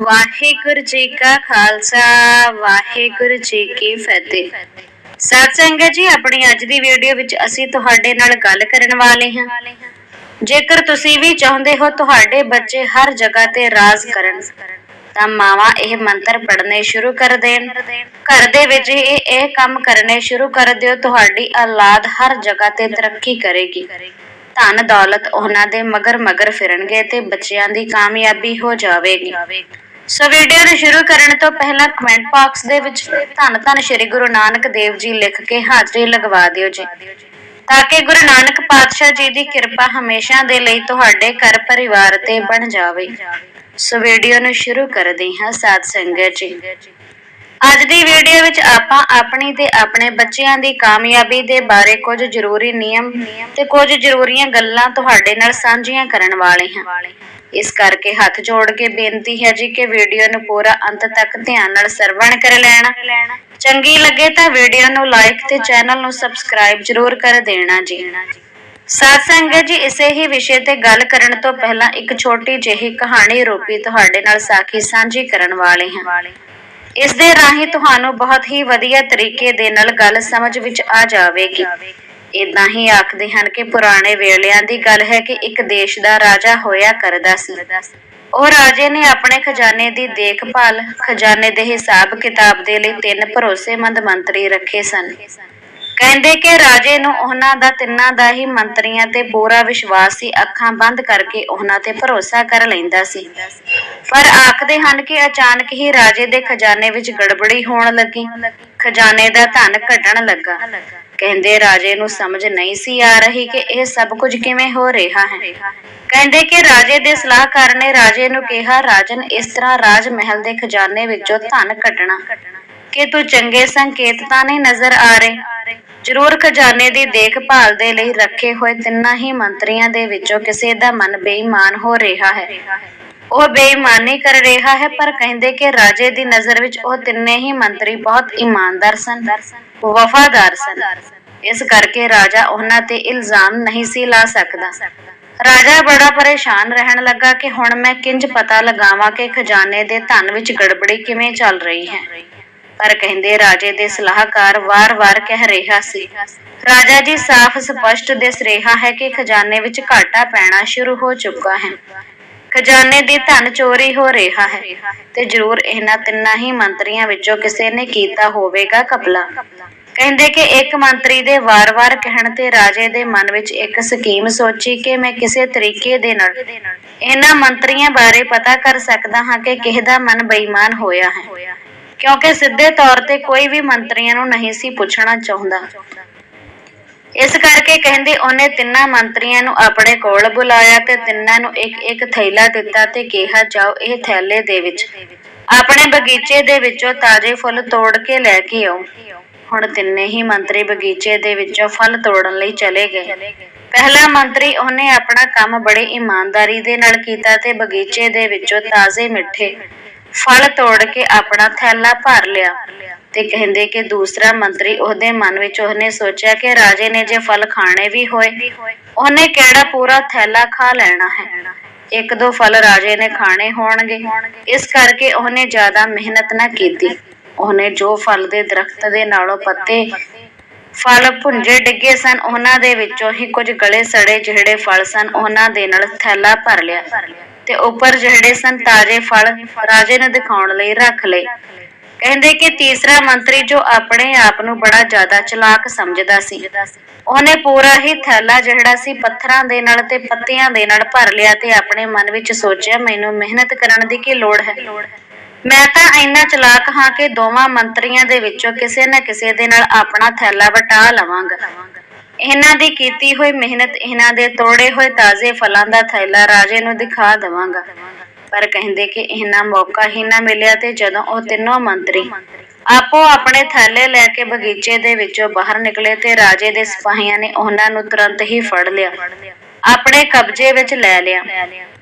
ਵਾਹਿਗੁਰੂ ਜੀ ਕਾ ਖਾਲਸਾ, ਵਾਹਿਗੁਰੂ ਜੀ ਕੀ ਫਤਿਹ। ਸਤ ਸੰਗਤ ਜੀ, ਆਪਣੀ ਅੱਜ ਦੀ ਵੀਡੀਓ ਵਿੱਚ ਅਸੀਂ ਤੁਹਾਡੇ ਨਾਲ ਗੱਲ ਕਰਨ ਵਾਲੇ ਹਾਂ। ਜੇਕਰ ਤੁਸੀਂ ਵੀ ਚਾਹੁੰਦੇ ਹੋ ਤੁਹਾਡੇ ਬੱਚੇ ਹਰ ਜਗ੍ਹਾ ਤੇ ਰਾਜ ਕਰਨ, ਤਾਂ ਮਾਵਾਂ ਇਹ ਮੰਤਰ ਪੜ੍ਹਨੇ ਸ਼ੁਰੂ ਕਰ ਦੇਣ। ਘਰ ਦੇ ਵਿੱਚ ਇਹ ਇਹ ਕੰਮ ਕਰਨੇ ਸ਼ੁਰੂ ਕਰ ਦਿਓ, ਤੁਹਾਡੀ ਔਲਾਦ ਹਰ ਜਗ੍ਹਾ ਤੇ ਤਰੱਕੀ ਕਰੇਗੀ। ਧਨ ਦੌਲਤ ਉਹਨਾਂ ਦੇ ਮਗਰ ਮਗਰ ਫਿਰਨਗੇ ਤੇ ਬੱਚਿਆਂ ਦੀ ਕਾਮਯਾਬੀ ਹੋ ਜਾਵੇਗੀ। ਸੋ ਵੀਡੀਓ ਨੂੰ ਸ਼ੁਰੂ ਕਰਨ ਤੋਂ ਪਹਿਲਾਂ ਕਮੈਂਟ ਬਾਕਸ ਦੇ ਵਿੱਚ ਧੰਨ ਧੰਨ ਸ੍ਰੀ ਗੁਰੂ ਨਾਨਕ ਦੇਵ ਜੀ ਲਿਖ ਕੇ ਹਾਜ਼ਰੀ ਲਗਵਾ ਦਿਓ ਜੀ। ਤਾਂ ਕਿ ਗੁਰੂ ਨਾਨਕ ਪਾਤਸ਼ਾਹ ਜੀ ਦੀ ਕਿਰਪਾ ਹਮੇਸ਼ਾ ਦੇ ਲਈ ਤੁਹਾਡੇ ਘਰ ਪਰਿਵਾਰ ਤੇ ਬਣ ਜਾਵੇ। ਸੋ ਵੀਡੀਓ ਨੂੰ ਸ਼ੁਰੂ ਕਰਦੇ ਹਾਂ ਸਾਧ ਸੰਗਤ ਜੀ। ਅੱਜ ਦੀ ਵੀਡੀਓ ਵਿੱਚ ਆਪਾਂ ਆਪਣੀ ਤੇ ਆਪਣੇ ਬੱਚਿਆਂ ਦੀ ਕਾਮਯਾਬੀ ਦੇ ਬਾਰੇ ਕੁਝ ਜ਼ਰੂਰੀ ਨਿਯਮ ਤੇ ਕੁਝ ਜ਼ਰੂਰੀਆਂ ਗੱਲਾਂ ਤੁਹਾਡੇ ਨਾਲ ਸਾਂਝੀਆਂ ਕਰਨ ਵਾਲੇ ਹਾਂ। ਇਸ ਕਰਕੇ ਹੱਥ ਜੋੜ ਕੇ ਬੇਨਤੀ ਹੈ ਜੀ ਕਿ ਵੀਡੀਓ ਨੂੰ ਪੂਰਾ ਅੰਤ ਤੱਕ ਧਿਆਨ ਨਾਲ ਸਰਵਣ ਕਰ ਲੈਣਾ। ਚੰਗੀ ਲੱਗੇ ਤਾਂ ਵੀਡੀਓ ਨੂੰ ਲਾਈਕ ਤੇ ਚੈਨਲ ਨੂੰ ਸਬਸਕ੍ਰਾਈਬ ਜ਼ਰੂਰ ਕਰ ਦੇਣਾ ਜੀ। ਸਾਧ ਸੰਗਤ ਜੀ, ਇਸੇ ਹੀ ਵਿਸ਼ੇ ਤੇ ਗੱਲ ਕਰਨ ਤੋਂ ਪਹਿਲਾਂ ਇੱਕ ਛੋਟੀ ਜਿਹੀ ਕਹਾਣੀ ਰੂਪੀ ਤੁਹਾਡੇ ਨਾਲ ਸਾਖੀ ਸਾਂਝੀ ਕਰਨ ਵਾਲੇ ਹਾਂ। ਇਸ ਦੇ ਰਾਹੀਂ ਤੁਹਾਨੂੰ ਬਹੁਤ ਹੀ ਵਧੀਆ ਤਰੀਕੇ ਦੇ ਨਾਲ ਗੱਲ ਸਮਝ ਵਿੱਚ ਆ ਜਾਵੇਗੀ। ਇਦਾਂ ਹੀ ਆਖਦੇ ਹਨ ਕਿ ਪੁਰਾਣੇ ਵੇਲਿਆਂ ਦੀ ਗੱਲ ਹੈ ਕਿ ਇੱਕ ਦੇਸ਼ ਦਾ ਰਾਜਾ ਹੋਇਆ ਕਰਦਾ ਸੀ। ਉਹ ਰਾਜੇ ਨੇ ਆਪਣੇ ਖਜ਼ਾਨੇ ਦੀ ਦੇਖਭਾਲ, ਖਜ਼ਾਨੇ ਦੇ ਹਿਸਾਬ ਕਿਤਾਬ ਦੇ ਲਈ ਤਿੰਨ ਭਰੋਸੇਮੰਦ ਮੰਤਰੀ ਰੱਖੇ ਸਨ। ਕਹਿੰਦੇ ਕਿ ਰਾਜੇ ਨੂੰ ਉਹਨਾਂ ਦਾ ਤਿੰਨਾਂ ਦਾ ਹੀ ਮੰਤਰੀਆਂ ਤੇ ਪੂਰਾ ਵਿਸ਼ਵਾਸ ਸੀ, ਅੱਖਾਂ ਬੰਦ ਕਰਕੇ ਉਹਨਾਂ ਤੇ ਭਰੋਸਾ ਕਰ ਲੈਂਦਾ ਸੀ। ਪਰ ਆਖਦੇ ਹਨ ਕਿ ਅਚਾਨਕ ਹੀ ਰਾਜੇ ਦੇ ਖਜ਼ਾਨੇ ਵਿੱਚ ਗੜਬੜੀ ਹੋਣ ਲੱਗੀ। ਖਜ਼ਾਨੇ ਦਾ ਧਨ ਘਟਣ ਲੱਗਾ। ਕਹਿੰਦੇ ਰਾਜੇ ਨੂੰ ਸਮਝ ਨਹੀਂ ਸੀ ਆ ਰਹੀ ਕਿ ਇਹ ਸਭ ਕੁਝ ਕਿਵੇਂ ਹੋ ਰਿਹਾ ਹੈ। ਕਹਿੰਦੇ ਕਿ ਰਾਜੇ ਦੇ ਸਲਾਹਕਾਰ ਨੇ ਰਾਜੇ ਨੂੰ ਕਿਹਾ, ਰਾਜਨ, ਇਸ ਤਰ੍ਹਾਂ ਰਾਜ ਮਹਿਲ ਦੇ ਖਜ਼ਾਨੇ ਵਿੱਚੋਂ ਧਨ ਘਟਣਾ। ਕਿ ਤੂੰ ਚੰਗੇ ਸੰਕੇਤ ਤਾਂ ਨਹੀਂ ਨਜ਼ਰ ਆ ਰਹੇ? ਜ਼ਰੂਰ ਖਜ਼ਾਨੇ ਦੀ ਦੇਖਭਾਲ ਦੇ ਲਈ ਰੱਖੇ ਹੋਏ ਤਿੰਨਾਂ ਹੀ ਮੰਤਰੀਆਂ ਦੇ ਵਿੱਚੋਂ ਕਿਸੇ ਦਾ ਮਨ ਬੇਈਮਾਨ ਹੋ ਰਿਹਾ ਹੈ। ਉਹ ਬੇਈਮਾਨੀ ਕਰ ਰਿਹਾ ਹੈ, ਪਰ ਕਹਿੰਦੇ ਕਿ ਰਾਜੇ ਦੀ ਨਜ਼ਰ ਵਿੱਚ ਉਹ ਤਿੰਨੇ ਹੀ ਮੰਤਰੀ ਬਹੁਤ ਇਮਾਨਦਾਰ ਸਨ, ਵਫਾਦਾਰ ਸਨ। ਇਸ ਕਰਕੇ ਰਾਜਾ ਉਹਨਾਂ ਤੇ ਇਲਜ਼ਾਮ ਨਹੀਂ ਸੀ ਲਾ ਸਕਦਾ। ਰਾਜਾ ਬੜਾ ਪਰੇਸ਼ਾਨ ਰਹਿਣ ਲੱਗਾ ਕਿ ਹੁਣ ਮੈਂ ਕਿੰਜ ਪਤਾ ਲਗਾਵਾਂ ਕਿ ਖਜ਼ਾਨੇ ਦੇ ਧਨ ਵਿੱਚ ਗੜਬੜੀ ਕਿਵੇਂ ਚੱਲ ਰਹੀ ਹੈ। ਪਰ ਕਹਿੰਦੇ ਰਾਜੇ ਦੇ ਸਲਾਹਕਾਰ ਵਾਰ-ਵਾਰ ਕਹਿ ਰਿਹਾ ਸੀ, ਰਾਜਾ ਜੀ, ਸਾਫ਼ ਸਪਸ਼ਟ ਦਿਸ ਰਿਹਾ ਹੈ ਕਿ ਖਜ਼ਾਨੇ ਵਿੱਚ ਘਾਟਾ ਪੈਣਾ ਸ਼ੁਰੂ ਹੋ ਚੁੱਕਾ ਹੈ। ਖਜ਼ਾਨੇ ਦੀ ਧਨ ਚੋਰੀ ਹੋ ਰਿਹਾ ਹੈ ਤੇ ਜ਼ਰੂਰ ਇਹਨਾਂ ਤਿੰਨਾਂ ਹੀ ਮੰਤਰੀਆਂ ਵਿੱਚੋਂ ਕਿਸੇ ਨੇ ਕੀਤਾ ਹੋਵੇਗਾ ਕਪਲਾ ਕਹਿੰਦੇ ਕਿ ਇੱਕ ਮੰਤਰੀ ਦੇ ਵਾਰ-ਵਾਰ ਕਹਿਣ ਤੇ ਰਾਜੇ ਦੇ ਮਨ ਵਿੱਚ ਇੱਕ ਸਕੀਮ ਸੋਚੀ ਕਿ ਮੈਂ ਕਿਸੇ ਤਰੀਕੇ ਦੇ ਨਾਲ ਇਹਨਾਂ ਮੰਤਰੀਆਂ ਬਾਰੇ ਪਤਾ ਕਰ ਸਕਦਾ ਹਾਂ ਕਿ ਕਿਸ ਦਾ ਮਨ ਬੇਈਮਾਨ ਹੋਇਆ ਹੈ। ਕਿਉਂਕਿ ਸਿੱਧੇ ਤੌਰ ਤੇ ਕੋਈ ਵੀ ਮੰਤਰੀਆਂ ਨੂੰ ਨਹੀਂ ਸੀ ਪੁੱਛਣਾ ਚਾਹੁੰਦਾ। ਇਸ ਕਰਕੇ ਕਹਿੰਦੇ ਉਹਨੇ ਤਿੰਨਾਂ ਮੰਤਰੀਆਂ ਨੂੰ ਆਪਣੇ ਕੋਲ ਬੁਲਾਇਆ ਤੇ ਤਿੰਨਾਂ ਨੂੰ ਇੱਕ ਇੱਕ ਥੈਲਾ ਦਿੱਤਾ ਤੇ ਕਿਹਾ, ਜਾਓ ਇਹ ਥੈਲੇ ਦੇ ਵਿੱਚ। ਆਪਣੇ ਬਗੀਚੇ ਦੇ ਵਿੱਚੋਂ ਤਾਜ਼ੇ ਫੁੱਲ ਤੋੜ ਕੇ ਲੈ ਕੇ ਆਓ। ਹੁਣ ਤਿੰਨੇ ਹੀ ਮੰਤਰੀ ਬਗੀਚੇ ਦੇ ਵਿੱਚੋਂ ਫਲ ਤੋੜਨ ਲਈ ਚਲੇ ਗਏ। ਪਹਿਲਾ ਮੰਤਰੀ ਉਹਨੇ ਆਪਣਾ ਕੰਮ ਬੜੇ ਇਮਾਨਦਾਰੀ ਦੇ ਨਾਲ ਕੀਤਾ ਤੇ ਬਗੀਚੇ ਦੇ ਵਿੱਚੋਂ ਤਾਜ਼ੇ ਮਿੱਠੇ ਫਲ ਤੋੜ ਕੇ ਆਪਣਾ ਥੈਲਾ ਭਰ ਲਿਆ। ਤੇ ਕਹਿੰਦੇ ਕਿ ਦੂਸਰਾ ਮੰਤਰੀ ਉਹਦੇ ਮਨ ਵਿੱਚ ਉਹਨੇ ਸੋਚਿਆ ਕਿ ਰਾਜੇ ਨੇ ਜੇ ਫਲ ਖਾਣੇ ਵੀ ਹੋਏ, ਉਹਨੇ ਕਿਹੜਾ ਪੂਰਾ ਥੈਲਾ ਖਾ ਲੈਣਾ ਹੈ? ਇੱਕ ਦੋ ਫਲ ਰਾਜੇ ਨੇ ਖਾਣੇ ਹੋਣਗੇ। ਇਸ ਕਰਕੇ ਉਹਨੇ ਜ਼ਿਆਦਾ ਮਿਹਨਤ ਨਾ ਕੀਤੀ। ਉਹਨੇ ਜੋ ਫਲ ਦੇ ਦਰਖਤ ਦੇ ਨਾਲੋਂ ਪੱਤੇ, ਫਲ ਭੁੰਜੇ ਡਿੱਗੇ ਸਨ, ਉਹਨਾਂ ਦੇ ਵਿੱਚੋਂ ਹੀ ਕੁਝ ਗਲੇ ਸੜੇ ਜਿਹੜੇ ਫਲ ਸਨ, ਉਹਨਾਂ ਦੇ ਨਾਲ ਥੈਲਾ ਭਰ ਲਿਆ। ਤੇ ਉੱਪਰ ਜਿਹੜੇ ਸਨ ਤਾਜ਼ੇ ਫਲ, ਰਾਜੇ ਨੂੰ ਦਿਖਾਉਣ ਲਈ ਰੱਖ ਲਏ। ਕਹਿੰਦੇ ਕਿ ਤੀਸਰਾ ਮੰਤਰੀ ਜੋ ਆਪਣੇ ਆਪ ਨੂੰ ਬੜਾ ਜ਼ਿਆਦਾ ਚਲਾਕ ਸਮਝਦਾ ਸੀ, ਉਹਨੇ ਪੂਰਾ ਹੀ ਥੈਲਾ ਜਿਹੜਾ ਸੀ ਪੱਥਰਾਂ ਦੇ ਨਾਲ ਤੇ ਪੱਤਿਆਂ ਦੇ ਨਾਲ ਭਰ ਲਿਆ ਤੇ ਆਪਣੇ ਮਨ ਵਿੱਚ ਸੋਚਿਆ, ਮੈਨੂੰ ਮਿਹਨਤ ਕਰਨ ਦੀ ਕੀ ਲੋੜ ਹੈ? ਮੈਂ ਤਾਂ ਇੰਨਾ ਚਲਾਕ ਹਾਂ ਕਿ ਦੋਵਾਂ ਮੰਤਰੀਆਂ ਦੇ ਵਿੱਚੋਂ ਕਿਸੇ ਨਾ ਕਿਸੇ ਦੇ ਨਾਲ ਆਪਣਾ ਥੈਲਾ ਵਟਾ ਲਵਾਂਗਾ। ਇਹਨਾਂ ਦੀ ਕੀਤੀ ਹੋਈ ਮਿਹਨਤ, ਇਹਨਾਂ ਦੇ ਤੋੜੇ ਹੋਏ ਤਾਜ਼ੇ ਫਲਾਂ ਦਾ ਥੈਲਾ ਰਾਜੇ ਨੂੰ ਦਿਖਾ ਦਵਾਂਗਾ। ਪਰ ਕਹਿੰਦੇ ਕਿ ਇਹਨਾਂ ਮੌਕਾ ਹੀ ਨਾ ਮਿਲਿਆ ਤੇ ਜਦੋਂ ਉਹ ਤਿੰਨੋਂ ਮੰਤਰੀ ਆਪੋ ਆਪਣੇ ਥੈਲੇ ਲੈ ਕੇ ਬਗੀਚੇ ਦੇ ਵਿੱਚੋਂ ਬਾਹਰ ਨਿਕਲੇ ਤੇ ਰਾਜੇ ਦੇ ਸਿਪਾਹੀਆਂ ਨੇ ਉਹਨਾਂ ਨੂੰ ਤੁਰੰਤ ਹੀ ਫੜ ਲਿਆ। ਆਪਣੇ ਕਬਜ਼ੇ ਵਿੱਚ ਲੈ ਲਿਆ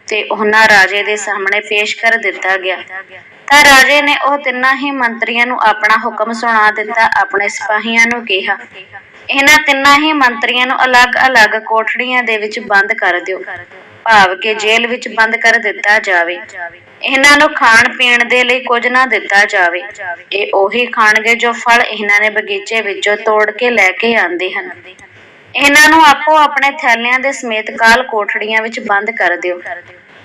ਤੇ ਉਹਨਾਂ ਰਾਜੇ ਦੇ ਸਾਹਮਣੇ ਪੇਸ਼ ਕਰ ਦਿੱਤਾ ਗਿਆ। ਤਾਂ ਰਾਜੇ ਨੇ ਉਹ ਤਿੰਨਾਂ ਹੀ ਮੰਤਰੀਆਂ ਨੂੰ ਆਪਣਾ ਹੁਕਮ ਸੁਣਾ ਦਿੱਤਾ, ਆਪਣੇ ਸਿਪਾਹੀਆਂ ਨੂੰ ਕਿਹਾ। ਇਹਨਾਂ ਤਿੰਨਾਂ ਹੀ ਮੰਤਰੀਆਂ ਨੂੰ ਅਲੱਗ-ਅਲੱਗ ਕੋਠੜੀਆਂ ਦੇ ਵਿੱਚ ਬੰਦ ਕਰ ਦਿਓ। ਭਾਵ ਕਿ ਜੇਲ੍ਹ ਵਿੱਚ ਬੰਦ ਕਰ ਦਿੱਤਾ ਜਾਵੇ। ਇਹਨਾਂ ਨੂੰ ਖਾਣ ਪੀਣ ਦੇ ਲਈ ਕੁਝ ਨਾ ਦਿੱਤਾ ਜਾਵੇ। ਇਹ ਉਹੀ ਖਾਣਗੇ ਜੋ ਫਲ ਇਹਨਾਂ ਨੇ ਬਗੀਚੇ ਵਿੱਚੋਂ ਤੋੜ ਕੇ ਲੈ ਕੇ ਆਂਦੇ ਹਨ। ਇਹਨਾਂ ਨੂੰ ਆਪੋ ਆਪਣੇ ਥੈਲਿਆਂ ਦੇ ਸਮੇਤ ਕਾਲ ਕੋਠੜੀਆਂ ਵਿੱਚ ਬੰਦ ਕਰ ਦਿਓ।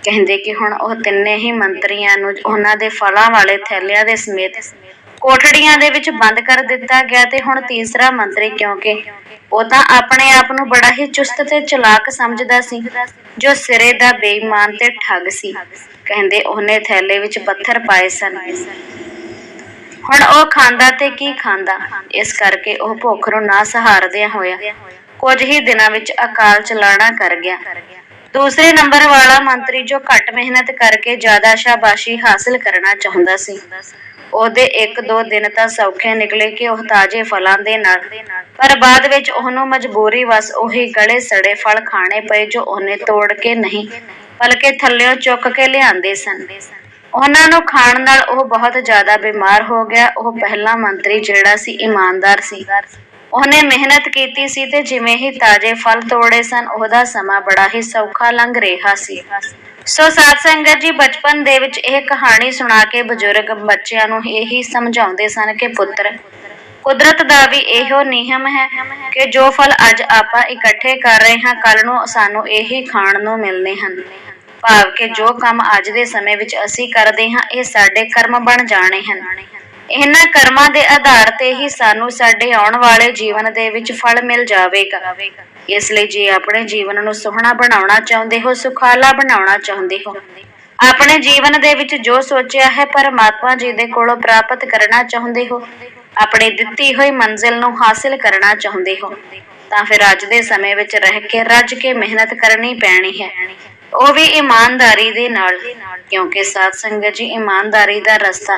ਕਹਿੰਦੇ ਕਿ ਹੁਣ ਉਹ ਤਿੰਨੇ ਹੀ ਮੰਤਰੀਆਂ ਨੂੰ ਉਹਨਾਂ ਦੇ ਫਲਾਂ ਵਾਲੇ ਥੈਲਿਆਂ ਦੇ ਸਮੇਤ ਕੋਠੜੀਆਂ ਦੇ ਵਿੱਚ ਬੰਦ ਕਰ ਦਿੱਤਾ ਗਿਆ ਤੇ ਹੁਣ ਤੀਸਰਾ ਮੰਤਰੀ ਕਿਉਂਕਿ ਉਹ ਤਾਂ ਆਪਣੇ ਆਪ ਨੂੰ ਬੜਾ ਹੀ ਚੁਸਤ ਤੇ ਚਲਾਕ ਸਮਝਦਾ ਸੀ, ਜੋ ਸਿਰੇ ਦਾ ਬੇਈਮਾਨ ਤੇ ਠੱਗ ਸੀ। ਕਹਿੰਦੇ ਉਹਨੇ ਥੈਲੇ ਵਿੱਚ ਪੱਥਰ ਪਾਏ ਸਨ। ਹੁਣ ਉਹ ਖਾਂਦਾ ਤੇ ਕੀ ਖਾਂਦਾ? ਇਸ ਕਰਕੇ ਉਹ ਭੁੱਖ ਨੂੰ ਨਾ ਸਹਾਰਦਿਆਂ ਹੋਇਆ। ਕੁਝ ਹੀ ਦਿਨਾਂ ਵਿੱਚ ਅਕਾਲ ਚਲਾਣਾ ਕਰ ਗਿਆ। ਦੂਸਰੇ ਨੰਬਰ ਵਾਲਾ ਮੰਤਰੀ ਜੋ ਘੱਟ ਮਿਹਨਤ ਕਰਕੇ ਜ਼ਿਆਦਾ ਸ਼ਾਬਾਸ਼ੀ ਹਾਸਲ ਕਰਨਾ ਚਾਹੁੰਦਾ ਸੀ ਉਹਦੇ ਇੱਕ ਦੋ ਦਿਨ ਤਾਂ ਸੌਖੇ ਨਿਕਲੇ ਕਿ ਉਹ ਤਾਜ਼ੇ ਫਲਾਂ ਦੇ ਨਾਲ। ਪਰ ਬਾਅਦ ਵਿੱਚ ਉਹਨੂੰ ਮਜਬੂਰੀ ਵਸ ਉਹੀ ਗਲੇ ਸੜੇ ਫਲ ਖਾਣੇ ਪਏ ਜੋ ਉਹਨੇ ਤੋੜ ਕੇ ਨਹੀਂ, ਬਲਕਿ ਥੱਲਿਓਂ ਚੁੱਕ ਕੇ ਲਿਆਂਦੇ ਸਨ। ਉਹਨਾਂ ਨੂੰ ਖਾਣ ਨਾਲ ਉਹ ਬਹੁਤ ਜ਼ਿਆਦਾ ਬਿਮਾਰ ਹੋ ਗਿਆ। ਉਹ ਪਹਿਲਾ ਮੰਤਰੀ ਜਿਹੜਾ ਸੀ, ਇਮਾਨਦਾਰ ਸੀ। ਉਹਨੇ ਮਿਹਨਤ ਕੀਤੀ ਸੀ ਤੇ ਜਿਵੇਂ ਹੀ ਤਾਜ਼ੇ ਫਲ ਤੋੜੇ ਸਨ, ਉਹਦਾ ਸਮਾਂ ਬੜਾ ਹੀ ਸੌਖਾ ਲੰਘ ਰਿਹਾ ਸੀ। ਸੋ ਸਾਧ ਸੰਗਤ ਜੀ, ਬਚਪਨ ਦੇ ਵਿੱਚ ਇਹ ਕਹਾਣੀ ਸੁਣਾ ਕੇ ਬਜ਼ੁਰਗ ਬੱਚਿਆਂ ਨੂੰ ਇਹੀ ਸਮਝਾਉਂਦੇ ਸਨ ਕਿ ਪੁੱਤਰ, ਕੁਦਰਤ ਦਾ ਵੀ ਇਹੋ ਨਿਯਮ ਹੈ ਕਿ ਜੋ ਫਲ ਅੱਜ ਆਪਾਂ ਇਕੱਠੇ ਕਰ ਰਹੇ ਹਾਂ ਕੱਲ ਨੂੰ ਸਾਨੂੰ ਇਹੀ ਖਾਣ ਨੂੰ ਮਿਲਨੇ ਹਨ। ਭਾਵ ਕਿ ਜੋ ਕੰਮ ਅੱਜ ਦੇ ਸਮੇਂ ਵਿੱਚ ਅਸੀਂ ਕਰਦੇ ਹਾਂ, ਇਹ ਸਾਡੇ ਕਰਮ ਬਣ ਜਾਣੇ ਹਨ। ਇਹਨਾਂ ਕਰਮਾਂ ਦੇ ਆਧਾਰ ਤੇ ਹੀ ਸਾਨੂੰ ਸਾਡੇ ਆਉਣ ਵਾਲੇ ਜੀਵਨ ਦੇ ਵਿੱਚ ਫਲ ਮਿਲ ਜਾਵੇਗਾ। ਇਸ ਲਈ ਜੇ ਆਪਣੇ ਜੀਵਨ ਨੂੰ ਸੁਹਣਾ ਬਣਾਉਣਾ ਚਾਹੁੰਦੇ ਹੋ, ਸੁਖਾਲਾ ਬਣਾਉਣਾ ਚਾਹੁੰਦੇ ਹੋ? ਆਪਣੇ ਜੀਵਨ ਦੇ ਵਿੱਚ ਜੋ ਸੋਚਿਆ ਹੈ, ਪਰਮਾਤਮਾ ਜੀ ਦੇ ਕੋਲੋਂ ਪ੍ਰਾਪਤ ਕਰਨਾ ਚਾਹੁੰਦੇ ਹੋ? ਆਪਣੀ ਦਿੱਤੀ ਹੋਈ ਮੰਜ਼ਿਲ ਨੂੰ ਹਾਸਿਲ ਕਰਨਾ ਚਾਹੁੰਦੇ ਹੋ? ਤਾਂ ਫਿਰ ਅੱਜ ਦੇ ਸਮੇਂ ਵਿੱਚ ਰਹਿ ਕੇ, ਰੱਜ ਕੇ ਮਿਹਨਤ ਕਰਨੀ ਪੈਣੀ ਹੈ। ਉਹ ਵੀ ਇਮਾਨਦਾਰੀ ਦੇ ਨਾਲ, ਕਿਉਂਕਿ ਸਾਧ ਸੰਗਤ ਜੀ ਇਮਾਨਦਾਰੀ ਦਾ ਰਸਤਾ,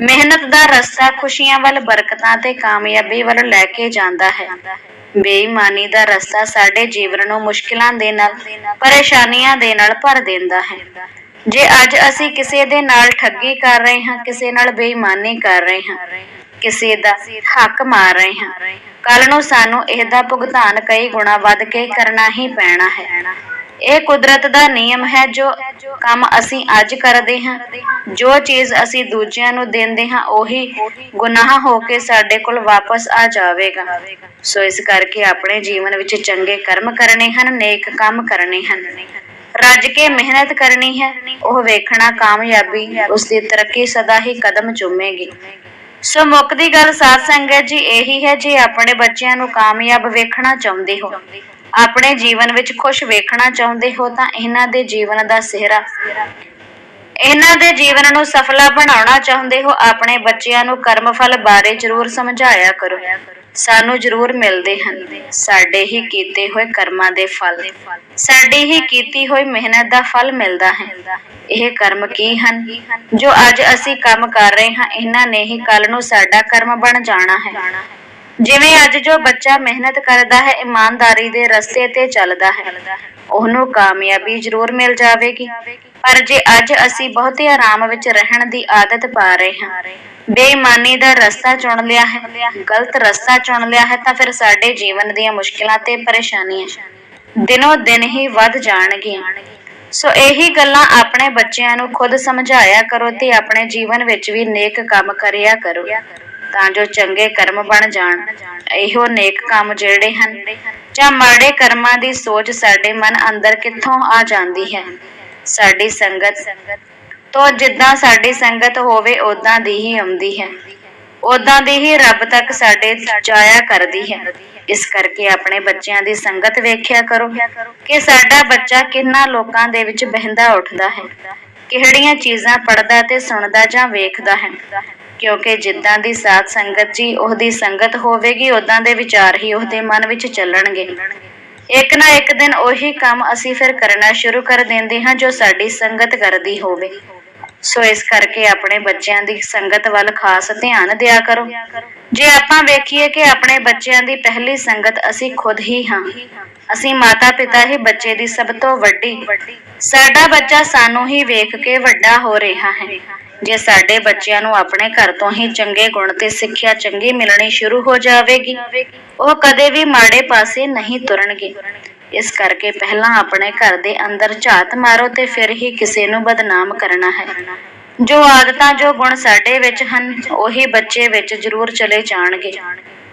ਮਿਹਨਤ ਦਾ ਰਸਤਾ ਖੁਸ਼ੀਆਂ ਵੱਲ ਬਰਕਤਾਂ ਤੇ ਕਾਮਯਾਬੀ ਵੱਲ ਲੈ ਕੇ ਜਾਂਦਾ ਹੈ। ਬੇਈਮਾਨੀ ਦਾ ਰਸਤਾ ਸਾਡੇ ਜੀਵਨ ਨੂੰ ਮੁਸ਼ਕਿਲਾਂ ਦੇ ਨਾਲ, ਪਰੇਸ਼ਾਨੀਆਂ ਦੇ ਨਾਲ ਭਰ ਦਿੰਦਾ ਹੈ। ਜੇ ਅੱਜ ਅਸੀਂ ਕਿਸੇ ਦੇ ਨਾਲ ਠੱਗੀ ਕਰ ਰਹੇ ਹਾਂ, ਕਿਸੇ ਨਾਲ ਬੇਈਮਾਨੀ ਕਰ ਰਹੇ ਹਾਂ, ਕਿਸੇ ਦਾ ਹੱਕ ਮਾਰ ਰਹੇ ਹਾਂ ਕੱਲ ਨੂੰ ਸਾਨੂੰ ਇਹਦਾ ਭੁਗਤਾਨ ਕਈ ਗੁਣਾ ਵੱਧ ਕੇ ਕਰਨਾ ਹੀ ਪੈਣਾ ਹੈ। ਇਹ ਕੁਦਰਤ ਦਾ ਨਿਯਮ ਹੈ ਜੋ ਕੰਮ ਅਸੀਂ ਅੱਜ ਕਰਦੇ ਹਾਂ। ਜੋ ਚੀਜ਼ ਅਸੀਂ ਦੂਜਿਆਂ ਨੂੰ ਦਿੰਦੇ ਹਾਂ, ਉਹੀ ਗੁਨਾਹ ਹੋ ਕੇ ਸਾਡੇ ਕੋਲ ਵਾਪਸ ਆ ਜਾਵੇਗਾ। ਸੋ ਇਸ ਕਰਕੇ ਆਪਣੇ ਜੀਵਨ ਵਿੱਚ ਚੰਗੇ ਕਰਮ ਕਰਨੇ ਹਨ, ਨੇਕ ਕੰਮ ਕਰਨੇ ਹਨ। ਰੱਜ ਕੇ ਮਿਹਨਤ ਕਰਨੀ ਹੈ, ਉਹ ਵੇਖਣਾ ਕਾਮਯਾਬੀ ਉਸ ਦੀ ਤਰੱਕੀ ਸਦਾ ਹੀ ਕਦਮ ਚੁੰਮੇਗੀ। ਸੋ ਮੁੱਕਦੀ ਗੱਲ ਸਾਧ ਸੰਗਤ ਜੀ ਇਹੀ ਹੈ, ਜੇ ਆਪਣੇ ਬੱਚਿਆਂ ਨੂੰ ਕਾਮਯਾਬ ਵੇਖਣਾ ਚਾਹੁੰਦੇ ਹੋ ਆਪਣੇ ਜੀਵਨ ਵਿੱਚ ਖੁਸ਼ ਵੇਖਣਾ ਚਾਹੁੰਦੇ ਹੋ ਤਾਂ ਇਹਨਾਂ ਦੇ ਜੀਵਨ ਦਾ ਸਿਹਰਾ। ਇਹਨਾਂ ਦੇ ਜੀਵਨ ਨੂੰ ਸਫਲਾ ਬਣਾਉਣਾ ਚਾਹੁੰਦੇ ਹੋ, ਆਪਣੇ ਬੱਚਿਆਂ ਨੂੰ ਕਰਮ ਬਾਰੇ ਜ਼ਰੂਰ ਸਮਝਾਇਆ ਕਰੋ। ਸਾਨੂੰ ਜ਼ਰੂਰ ਮਿਲਦੇ ਹਨ। ਸਾਡੇ ਹੀ ਕੀਤੇ ਹੋਏ ਕਰਮਾਂ ਦੇ ਫਲ। ਸਾਡੀ ਹੀ ਕੀਤੀ ਹੋਈ ਮਿਹਨਤ ਦਾ ਫਲ ਮਿਲਦਾ ਹੈ। ਇਹ ਕਰਮ ਕੀ ਹਨ? ਜੋ ਅੱਜ ਅਸੀਂ ਕੰਮ ਕਰ ਰਹੇ ਹਾਂ, ਇਹਨਾਂ ਨੇ ਹੀ ਕੱਲ ਨੂੰ ਸਾਡਾ ਕਰਮ ਬਣ ਜਾਣਾ ਹੈ। ਜਿਵੇਂ ਅੱਜ ਜੋ ਬੱਚਾ ਮਿਹਨਤ ਕਰਦਾ ਹੈ, ਇਮਾਨਦਾਰੀ ਦੇ ਰਸਤੇ ਤੇ ਚੱਲਦਾ ਹੈ, ਉਹਨੂੰ ਕਾਮਯਾਬੀ ਜ਼ਰੂਰ ਮਿਲ ਜਾਵੇਗੀ। ਪਰ ਜੇ ਅੱਜ ਅਸੀਂ ਬਹੁਤੇ ਆਰਾਮ ਵਿੱਚ ਰਹਿਣ ਦੀ ਆਦਤ ਪਾ ਰਹੇ ਹਾਂ, ਬੇਈਮਾਨੀ ਦਾ ਰਸਤਾ ਚੁਣ ਲਿਆ ਹੈ, ਗਲਤ ਰਸਤਾ ਚੁਣ ਲਿਆ ਹੈ, ਤਾਂ ਫਿਰ ਸਾਡੇ ਜੀਵਨ ਦੀਆਂ ਮੁਸ਼ਕਿਲਾਂ ਤੇ ਪਰੇਸ਼ਾਨੀਆਂ ਦਿਨੋ ਦਿਨ ਹੀ ਵੱਧ ਜਾਣਗੀਆਂ। ਸੋ ਇਹੀ ਗੱਲਾਂ ਆਪਣੇ ਬੱਚਿਆਂ ਨੂੰ ਖੁਦ ਸਮਝਾਇਆ ਕਰੋ ਤੇ ਆਪਣੇ ਜੀਵਨ ਵਿੱਚ ਵੀ ਨੇਕ ਕੰਮ ਕਰਿਆ ਕਰੋ। ਤਾਂ ਜੋ ਚੰਗੇ ਕਰਮ ਬਣ ਜਾਣ। ਇਹੋ ਨੇਕ ਕੰਮ ਜਿਹੜੇ ਹਨ। ਜਾਂ ਮਾੜੇ ਕਰਮਾਂ ਦੀ ਸੋਚ ਸਾਡੇ ਮਨ ਅੰਦਰ ਕਿੱਥੋਂ ਆ ਜਾਂਦੀ ਹੈ? ਸਾਡੀ ਸੰਗਤ ਤੋਂ ਜਿੱਦਾਂ ਸਾਡੀ ਸੰਗਤ ਹੋਵੇ ਉਦਾਂ ਦੀ ਹੀ ਆਉਂਦੀ ਹੈ। ਉਦਾਂ ਦੀ ਹੀ ਰੱਬ ਤੱਕ ਸਾਡੇ ਜਾਇਆ ਕਰਦੀ ਹੈ। ਇਸ ਕਰਕੇ ਆਪਣੇ ਬੱਚਿਆਂ ਦੀ ਸੰਗਤ ਵੇਖਿਆ ਕਰੋ ਕਿ ਸਾਡਾ ਬੱਚਾ ਕਿੰਨਾ ਲੋਕਾਂ ਦੇ ਵਿੱਚ ਬਹਿੰਦਾ ਉੱਠਦਾ ਹੈ। ਕਿਹੜੀਆਂ ਚੀਜ਼ਾਂ ਪੜਦਾ ਤੇ ਸੁਣਦਾ ਜਾਂ ਵੇਖਦਾ ਹੈ। ਕਿਉਂਕਿ ਜਿੱਦਾਂ ਦੀ ਸਾਧ ਸੰਗਤ ਜੀ, ਉਹਦੀ ਸੰਗਤ ਹੋਵੇਗੀ ਉਦਾਂ ਦੇ ਵਿਚਾਰ ਹੀ ਉਹਦੇ ਮਨ ਵਿੱਚ ਚੱਲਣਗੇ। ਇੱਕ ਨਾ ਇੱਕ ਦਿਨ ਉਹੀ ਕੰਮ ਅਸੀਂ ਫਿਰ ਕਰਨਾ ਸ਼ੁਰੂ ਕਰ ਦਿੰਦੇ ਹਾਂ, ਜੋ ਸਾਡੀ ਸੰਗਤ ਕਰਦੀ ਹੋਵੇ। ਸੋ ਇਸ ਕਰਕੇ ਆਪਣੇ ਬੱਚਿਆਂ ਦੀ ਸੰਗਤ ਵੱਲ ਖਾਸ ਧਿਆਨ ਦਿਆ ਕਰੋ। ਜੇ ਆਪਾਂ ਵੇਖੀਏ ਕਿ ਆਪਣੇ ਬੱਚਿਆਂ ਦੀ ਪਹਿਲੀ ਸੰਗਤ ਅਸੀਂ ਖੁਦ ਹੀ ਹਾਂ ਅਸੀਂ ਮਾਤਾ ਪਿਤਾ ਹੀ ਬੱਚੇ ਦੀ ਸਭ ਤੋਂ ਵੱਡੀ। ਸਾਡਾ ਬੱਚਾ ਸਾਨੂੰ ਹੀ ਵੇਖ ਕੇ ਵੱਡਾ ਹੋ ਰਿਹਾ ਹੈ। ਜੇ ਸਾਡੇ ਬੱਚਿਆਂ ਨੂੰ ਆਪਣੇ ਘਰ ਤੋਂ ਹੀ ਚੰਗੇ ਗੁਣ ਤੇ ਸਿੱਖਿਆ ਚੰਗੀ ਮਿਲਣੀ ਸ਼ੁਰੂ ਹੋ ਜਾਵੇਗੀ, ਉਹ ਕਦੇ ਵੀ ਮਾੜੇ ਪਾਸੇ ਨਹੀਂ ਤੁਰਨਗੇ। ਇਸ ਕਰਕੇ ਪਹਿਲਾਂ ਆਪਣੇ ਘਰ ਦੇ ਅੰਦਰ ਝਾਤ ਮਾਰੋ ਤੇ ਫਿਰ ਹੀ ਕਿਸੇ ਨੂੰ ਬਦਨਾਮ ਕਰਨਾ ਹੈ। ਜੋ ਆਦਤਾਂ, ਜੋ ਗੁਣ ਸਾਡੇ ਵਿੱਚ ਹਨ, ਉਹੀ ਬੱਚੇ ਵਿੱਚ ਜ਼ਰੂਰ ਚਲੇ ਜਾਣਗੇ।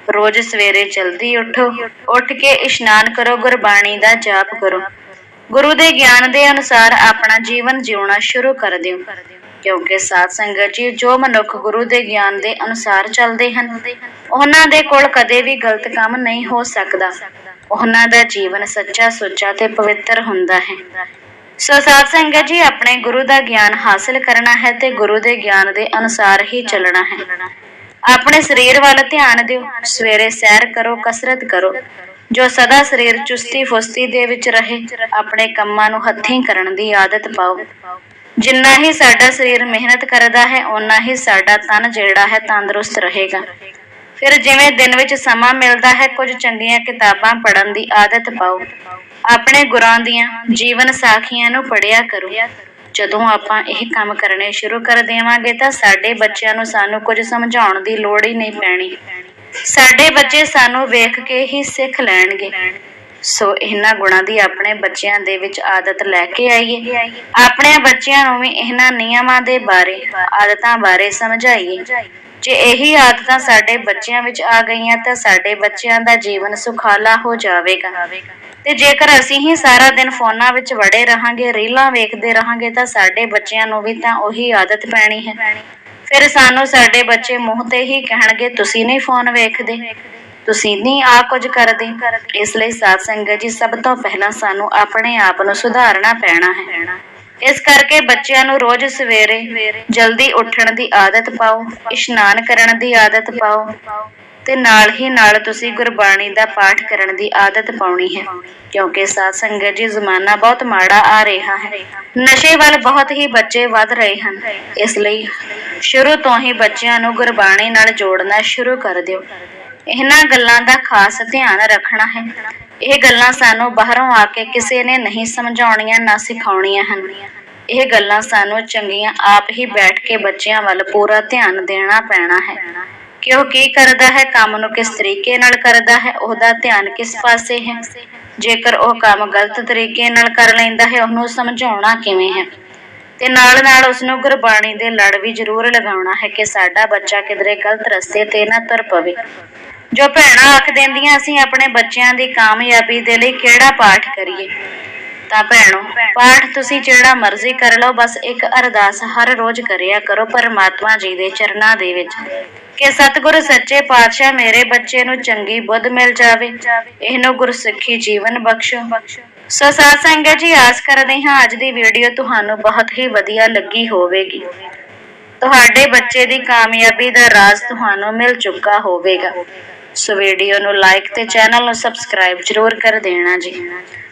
ਰੋਜ਼ ਸਵੇਰੇ ਜਲਦੀ ਉਠੋ। ਉੱਠ ਕੇ ਇਸ਼ਨਾਨ ਕਰੋ, ਗੁਰਬਾਣੀ ਦਾ ਜਾਪ ਕਰੋ। ਗੁਰੂ ਦੇ ਗਿਆਨ ਦੇ ਅਨੁਸਾਰ ਆਪਣਾ ਜੀਵਨ ਜਿਉਣਾ ਸ਼ੁਰੂ ਕਰ ਦਿਓ। ਕਿਉਂਕਿ ਸਾਧ ਸੰਗਤ ਜੀ, ਜੋ ਮਨੁੱਖ ਗੁਰੂ ਦੇ ਗਿਆਨ ਦੇ ਅਨੁਸਾਰ ਚੱਲਦੇ ਹਨ, ਉਹਨਾਂ ਦੇ ਕੋਲ ਕਦੇ ਵੀ ਗਲਤ ਕੰਮ ਨਹੀਂ ਹੋ ਸਕਦਾ। ਉਹਨਾਂ ਦਾ ਜੀਵਨ ਸੱਚਾ ਸੁੱਚਾ ਤੇ ਪਵਿੱਤਰ ਹੁੰਦਾ ਹੈ। ਸੋ ਸਾਧ ਸੰਗਤ ਜੀ, ਆਪਣੇ ਗੁਰੂ ਦਾ ਗਿਆਨ ਹਾਸਲ ਕਰਨਾ ਹੈ ਤੇ ਗੁਰੂ ਦੇ ਗਿਆਨ ਦੇ ਅਨੁਸਾਰ ਹੀ ਚੱਲਣਾ ਹੈ। ਆਪਣੇ ਸਰੀਰ ਵੱਲ ਧਿਆਨ ਦਿਓ। ਸਵੇਰੇ ਸੈਰ ਕਰੋ, ਕਸਰਤ ਕਰੋ। ਜੋ ਸਦਾ ਸਰੀਰ ਚੁਸਤੀ ਫੁਸਤੀ ਦੇ ਵਿੱਚ ਰਹੇ, ਆਪਣੇ ਕੰਮਾਂ ਨੂੰ ਹੱਥੀਂ ਕਰਨ ਦੀ ਆਦਤ ਪਾਓ। ਜਿੰਨਾ ਹੀ ਸਾਡਾ ਸਰੀਰ ਮਿਹਨਤ ਕਰਦਾ ਹੈ, ਓਨਾ ਹੀ ਸਾਡਾ ਤਨ ਜਿਹੜਾ ਹੈ ਤੰਦਰੁਸਤ ਰਹੇਗਾ। ਫਿਰ ਜਿਵੇਂ ਦਿਨ ਵਿੱਚ ਸਮਾਂ ਮਿਲਦਾ ਹੈ, ਕੁਝ ਚੰਗੀਆਂ ਕਿਤਾਬਾਂ ਪੜ੍ਹਨ ਦੀ ਆਦਤ ਪਾਓ। ਆਪਣੇ ਗੁਰਾਂ ਦੀਆਂ ਜੀਵਨ ਸਾਖੀਆਂ ਨੂੰ ਪੜ੍ਹਿਆ ਕਰੋ। ਜਦੋਂ ਆਪਾਂ ਇਹ ਕੰਮ ਕਰਨੇ ਸ਼ੁਰੂ ਕਰ ਦੇਵਾਂਗੇ ਤਾਂ ਸਾਡੇ ਬੱਚਿਆਂ ਨੂੰ ਸਾਨੂੰ ਕੁਝ ਸਮਝਾਉਣ ਦੀ ਲੋੜ ਹੀ ਨਹੀਂ ਪੈਣੀ। ਸਾਡੇ ਬੱਚੇ ਸਾਨੂੰ ਵੇਖ ਕੇ ਹੀ ਸਿੱਖ ਲੈਣਗੇ। ਸੋ ਇਹਨਾਂ ਗੁਣਾਂ ਦੀ ਆਪਣੇ ਬੱਚਿਆਂ ਦੇ ਵਿੱਚ ਆਦਤ ਲੈ ਕੇ ਆਈਏ। ਆਪਣੇ ਬੱਚਿਆਂ ਨੂੰ ਵੀ ਇਹਨਾਂ ਨਿਯਮਾਂ ਦੇ ਬਾਰੇ, ਆਦਤਾਂ ਬਾਰੇ ਸਮਝਾਈਏ। ਜੇ ਇਹੀ ਆਦਤਾਂ ਸਾਡੇ ਬੱਚਿਆਂ ਵਿੱਚ ਆ ਗਈਆਂ ਤਾਂ ਸਾਡੇ ਬੱਚਿਆਂ ਦਾ ਜੀਵਨ ਸੁਖਾਲਾ ਹੋ ਜਾਵੇਗਾ। ਤੇ ਜੇਕਰ ਅਸੀਂ ਹੀ ਸਾਰਾ ਦਿਨ ਫੋਨਾਂ ਵਿੱਚ ਵੜੇ ਰਹਾਂਗੇ, ਰੀਲਾਂ ਵੇਖਦੇ ਰਹਾਂਗੇ, ਤਾਂ ਸਾਡੇ ਬੱਚਿਆਂ ਨੂੰ ਵੀ ਤਾਂ ਉਹੀ ਆਦਤ ਪੈਣੀ ਹੈ। ਫਿਰ ਸਾਨੂੰ ਸਾਡੇ ਬੱਚੇ ਮੂੰਹ ਤੇ ਹੀ ਕਹਿਣਗੇ, ਤੁਸੀਂ ਨਹੀਂ ਫੋਨ ਵੇਖਦੇ। ਤੁਸੀਂ ਨਹੀਂ ਆ ਕੁਝ ਕਰਦੇ। ਇਸ ਲਈ ਸਾਧ ਸੰਗਤ ਜੀ, ਸਭ ਤੋਂ ਪਹਿਲਾਂ ਸਾਨੂੰ ਆਪਣੇ ਆਪ ਨੂੰ ਸੁਧਾਰਨਾ ਪੈਣਾ ਹੈ। ਇਸ ਕਰਕੇ ਬੱਚਿਆਂ ਨੂੰ ਰੋਜ਼ ਸਵੇਰੇ ਜਲਦੀ ਉੱਠਣ ਦੀ ਆਦਤ ਪਾਓ, ਇਸ਼ਨਾਨ ਕਰਨ ਦੀ ਆਦਤ ਪਾਓ ਤੇ ਨਾਲ ਹੀ ਨਾਲ ਤੁਸੀਂ ਗੁਰਬਾਣੀ ਦਾ ਪਾਠ ਕਰਨ ਦੀ ਆਦਤ ਪਾਉਣੀ ਹੈ, ਕਿਉਂਕਿ ਸਾਧ ਸੰਗਤ ਜੀ ਜ਼ਮਾਨਾ ਬਹੁਤ ਮਾੜਾ ਆ ਰਿਹਾ ਹੈ। ਨਸ਼ੇ ਵੱਲ ਬਹੁਤ ਹੀ ਬੱਚੇ ਵੱਧ ਰਹੇ ਹਨ। ਇਸ ਲਈ ਸ਼ੁਰੂ ਤੋਂ ਹੀ ਬੱਚਿਆਂ ਨੂੰ ਗੁਰਬਾਣੀ ਨਾਲ ਜੋੜਨਾ ਸ਼ੁਰੂ ਕਰ ਦਿਓ। ਇਹਨਾਂ ਗੱਲਾਂ ਦਾ ਖਾਸ ਧਿਆਨ ਰੱਖਣਾ ਹੈ। ਇਹ ਗੱਲਾਂ ਸਾਨੂੰ ਬਾਹਰੋਂ ਆ ਕੇ ਕਿਸੇ ਨੇ ਨਹੀਂ ਸਮਝਾਉਣੀਆਂ, ਨਾ ਸਿਖਾਉਣੀਆਂ ਹਨ। ਇਹ ਗੱਲਾਂ ਸਾਨੂੰ ਚੰਗੀਆਂ ਆਪ ਹੀ ਬੈਠ ਕੇ ਬੱਚਿਆਂ ਵੱਲ ਪੂਰਾ ਧਿਆਨ ਦੇਣਾ ਪੈਣਾ ਹੈ। ਕਿ ਉਹ ਕੀ ਕਰਦਾ ਹੈ, ਕੰਮ ਨੂੰ ਕਿਸ ਤਰੀਕੇ ਨਾਲ ਕਰਦਾ ਹੈ, ਉਹਦਾ ਧਿਆਨ ਕਿਸ ਪਾਸੇ ਹੈ? ਜੇਕਰ ਉਹ ਕੰਮ ਗਲਤ ਤਰੀਕੇ ਨਾਲ ਕਰ ਲੈਂਦਾ ਹੈ, ਉਹਨੂੰ ਸਮਝਾਉਣਾ ਕਿਵੇਂ ਹੈ? ਤੇ ਨਾਲ ਨਾਲ ਉਸ ਨੂੰ ਗੁਰਬਾਣੀ ਦੇ ਲੜ ਵੀ ਜ਼ਰੂਰ ਲਗਾਉਣਾ ਹੈ ਕਿ ਸਾਡਾ ਬੱਚਾ ਕਿਧਰੇ ਗਲਤ ਰਸਤੇ ਤੇ ਨਾ ਤੁਰ ਪਵੇ। ਜੋ ਭੈਣਾਂ ਆਖ ਦਿੰਦੀਆਂ, ਅਸੀਂ ਆਪਣੇ ਬੱਚਿਆਂ ਦੀ ਕਾਮਯਾਬੀ ਦੇ ਲਈ ਕਿਹੜਾ ਪਾਠ ਕਰੀਏ? ਤਾਂ ਭੈਣੋ ਪਾਠ ਤੁਸੀਂ ਜਿਹੜਾ ਮਰਜ਼ੀ ਕਰ ਲਓ ਬਸ ਇੱਕ ਅਰਦਾਸ ਹਰ ਰੋਜ਼ ਕਰਿਆ ਕਰੋ ਪਰਮਾਤਮਾ ਜੀ ਦੇ ਚਰਨਾਂ ਦੇ ਵਿੱਚ। ਕਿ ਸਤਿਗੁਰ ਸੱਚੇ ਪਾਤਸ਼ਾਹ ਮੇਰੇ ਬੱਚੇ ਨੂੰ ਚੰਗੀ ਬੁੱਧ ਮਿਲ ਜਾਵੇ ਇਹਨੂੰ ਗੁਰਸਿੱਖੀ ਜੀਵਨ ਬਖਸ਼ੋ। ਸੋ ਸਾਧ ਸੰਗਤ ਜੀ ਆਸ ਕਰਦੇ ਹਾਂ ਅੱਜ ਦੀ ਵੀਡੀਓ ਤੁਹਾਨੂੰ ਬਹੁਤ ਹੀ ਵਧੀਆ ਲੱਗੀ ਹੋਵੇਗੀ। ਤੁਹਾਡੇ ਬੱਚੇ ਦੀ ਕਾਮਯਾਬੀ ਦਾ ਰਾਜ਼ ਤੁਹਾਨੂੰ ਮਿਲ ਚੁੱਕਾ ਹੋਵੇਗਾ। ਸੋ ਵੀਡੀਓ ਨੂੰ ਲਾਈਕ ਤੇ ਚੈਨਲ ਨੂੰ ਸਬਸਕ੍ਰਾਈਬ ਜ਼ਰੂਰ ਕਰ ਦੇਣਾ ਜੀ।